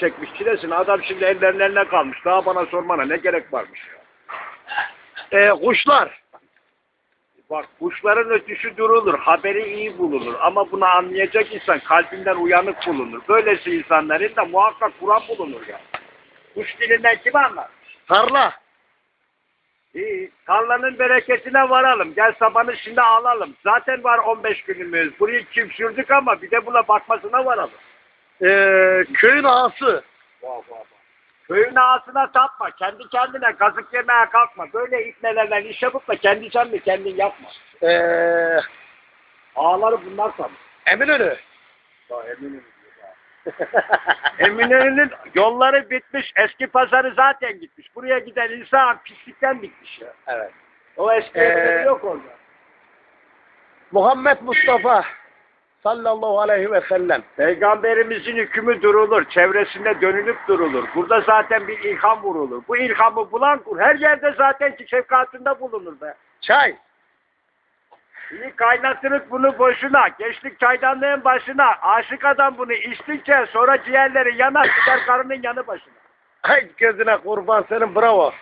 çekmiş çilesini. Adam şimdi ellerinin eline kalmış. Daha bana sormana ne gerek varmış ya. Ee, kuşlar. Bak kuşların ötüşü durulur, haberi iyi bulunur ama bunu anlayacak insan kalbinden uyanık bulunur. Böylesi insanların da muhakkak Kur'an bulunur ya. Kuş dilinden kim anlar? Tarla. İyi, tarlanın bereketine varalım. Gel sabanı şimdi alalım. Zaten var 15 günümüz. Burayı kim sürdük ama bir de buna bakmasına varalım. Ee, köyün ağası. Köyün ağasına tapma. Kendi kendine kazık yemeye kalkma. Böyle ipnelerden iş yapıp da kendi canını kendin yapma. Ee, Ağları bunlar sanır. Eminönü. Ya eminim. Eminönü'nün yolları bitmiş. Eski pazarı zaten gitmiş. Buraya giden insan pislikten bitmiş ya. Evet. O eski Ee, yok orada. Muhammed Mustafa sallallahu aleyhi ve sellem. Peygamberimizin hükmü durulur. Çevresinde dönülüp durulur. Burada zaten bir ilham vurulur. Bu ilhamı bulan kur. Her yerde zaten şefkatinde bulunur be. Çay. İyi kaynatırık bunu boşuna. Geçtik çaydanlığın başına. Aşık adam bunu içtikçe sonra ciğerleri yanar gider karının yanı başına. Ay gözüne kurban senin bravo.